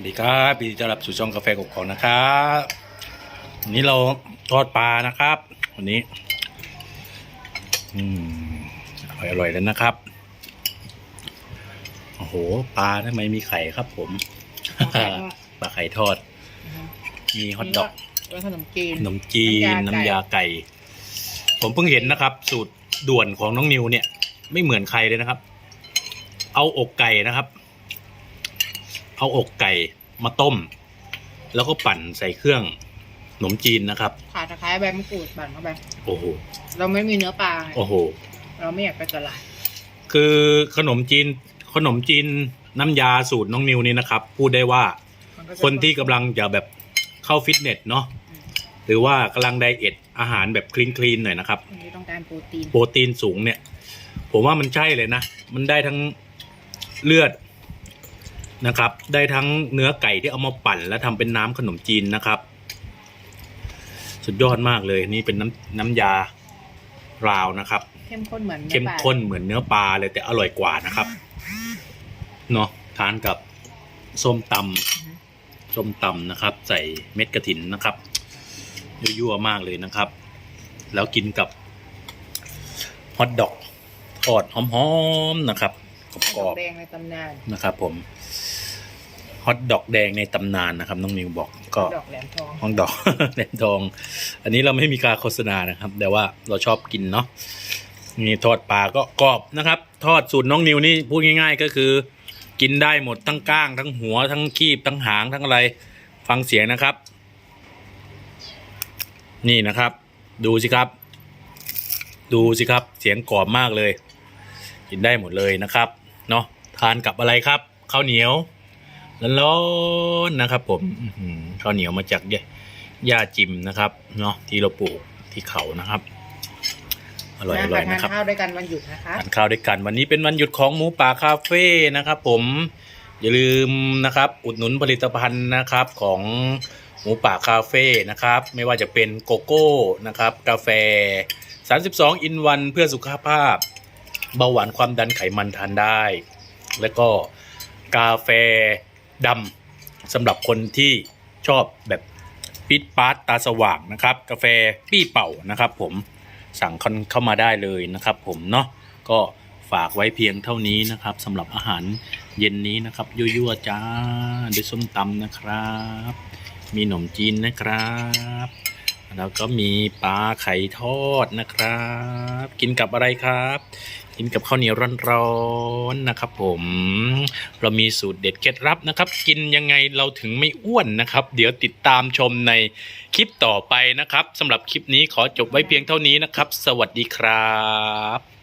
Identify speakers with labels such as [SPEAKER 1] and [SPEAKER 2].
[SPEAKER 1] วัสดีครับยินดีต้อนรับสู่ช่องกาแฟกบของนะครับวันนี้เราทอดปลานะครับ วันนี้ อืมอร่อยอร่อยๆเลยนะครับ โอ้โห ปลาทำไมมีไข่ครับ ผม ปลาไข่ทอด มีฮอทดอก
[SPEAKER 2] เป็นขนมจีน
[SPEAKER 1] ขนมจีน
[SPEAKER 2] น้ำ
[SPEAKER 1] น้ำยายา
[SPEAKER 2] ไก่
[SPEAKER 1] ไก่ ผมเพิ่งเห็นนะครับ สูตรด่วนของน้องนิวเนี่ย ไม่เหมือนใครเลยนะครับ เอาอกไก่นะครับ เอาอกไก่มาต้ม แล้วก็ปั่นใส่เครื่องขนมจีนนะครับ
[SPEAKER 2] ขาตะไคร้ใบมะกรูดปั่นเข้าไป
[SPEAKER 1] โอ้โห
[SPEAKER 2] เราไม่มีเนื้อปลาไง
[SPEAKER 1] โอ้โห
[SPEAKER 2] เราไม่อยากไปตลาด
[SPEAKER 1] คือขนมจีนขนมจีนน้ำยาสูตรน้องนิวนี่นะครับ พูดได้ว่า
[SPEAKER 2] มัก็จะ
[SPEAKER 1] คนที่กำลังจะแบบเข้าฟิตเนสเนาะหรือว่ากำลังไดเอทอาหารแบบคลีนคลีนหน่อยนะครับ
[SPEAKER 2] คนที่ต้องการโปรตีน
[SPEAKER 1] โปรตีนสูงเนี่ย ผมว่ามันใช่เลยนะ มันได้ทั้งเลือด นะครับ ได้ทั้งเนื้อไก่ที่เอามาปั่น แล้วทำเป็นน้ำขนมจีนนะครับ สุดยอดมากเลยนี่เป็นน้ำน้ำยาราวนะครับ
[SPEAKER 2] เข้มข้นเหมือนนื้อ
[SPEAKER 1] เข้ม
[SPEAKER 2] ปลา
[SPEAKER 1] ข้นเหมือนเนื้อปลาเลยแต่อร่อยกว่านะครับเนาะทานกับส้มตำส้มตำนะครับ ใส่เม็ดกระถินนะครับยั่วๆมากเลยนะครับ แล้วกินกับฮอทดอกทอดหอมๆนะครับกรอบ
[SPEAKER 2] แดงในตำนาน
[SPEAKER 1] ๆนะครับผมฮ อทดอกแดงในตำนานนะครับน้องนิวบอกก็
[SPEAKER 2] ดอกแหลมทอง
[SPEAKER 1] ห้องดอก แหลมทอง อันนี้เราไม่มีการโฆษณานะครับ แต่ว่าเราชอบกินเนาะนี่ทอดปลาก็กรอบนะครับ ทอดสูตรน้องนิวนี่พูดง่าย ๆ ก็คือ กินได้หมดทั้งก้างทั้งหัวทั้งคีบทั้งหางทั้งอะไรฟังเสียงนะครับ นี่นะครับ ดูสิครับ ดูสิครับ เสียงกรอบมากเลย กินได้หมดเลยนะครับเนาะทานกับอะไรครับข้าวเหนียว ร้อนๆนะครับ ผมอื้อหือข้าวเหนียวมาจากหญ้าจิมนะครับเนาะที่เราปลูกที่เขานะครับอร่อยอร่อย
[SPEAKER 2] มา
[SPEAKER 1] นะครับ
[SPEAKER 2] ทานข้าวด้วยกันวันหยุดนะคะ
[SPEAKER 1] ทานข้าวด้วยกันวันนี้เป็นวันหยุดของหมูป่าคาเฟ่นะครับ ผมอย่าลืมนะครับ อุดหนุนผลิตภัณฑ์นะครับของหมูป่าคาเฟ่นะครับ ไม่ว่าจะเป็นโกโก้นะครับ กาแฟ 32 อินวันเพื่อสุขภาพ เบาหวานความดันไขมันทานได้ แล้วก็กาแฟ ดำสำหรับคนที่ชอบแบบปิดปาร์ตตาสว่างนะครับ กาแฟปี้เป่านะครับ ผมสั่งเข้ามาได้เลยนะครับ ผมเนาะก็ฝากไว้เพียงเท่านี้นะครับสำหรับอาหารเย็นนี้นะครับยั่วๆจ้าด้วยส้มตำนะครับ มีขนมจีนนะครับ แล้วก็มีปลาไข่ทอดนะครับ กินกับอะไรครับ กินกับข้าวเหนียวร้อนๆนะครับ ผม เรามีสูตรเด็ดเคล็ดลับนะครับ กินยังไงเราถึงไม่อ้วนนะครับ เดี๋ยวติดตามชมในคลิปต่อไปนะครับสำหรับคลิปนี้ขอจบไว้เพียงเท่านี้นะครับ สวัสดีครับ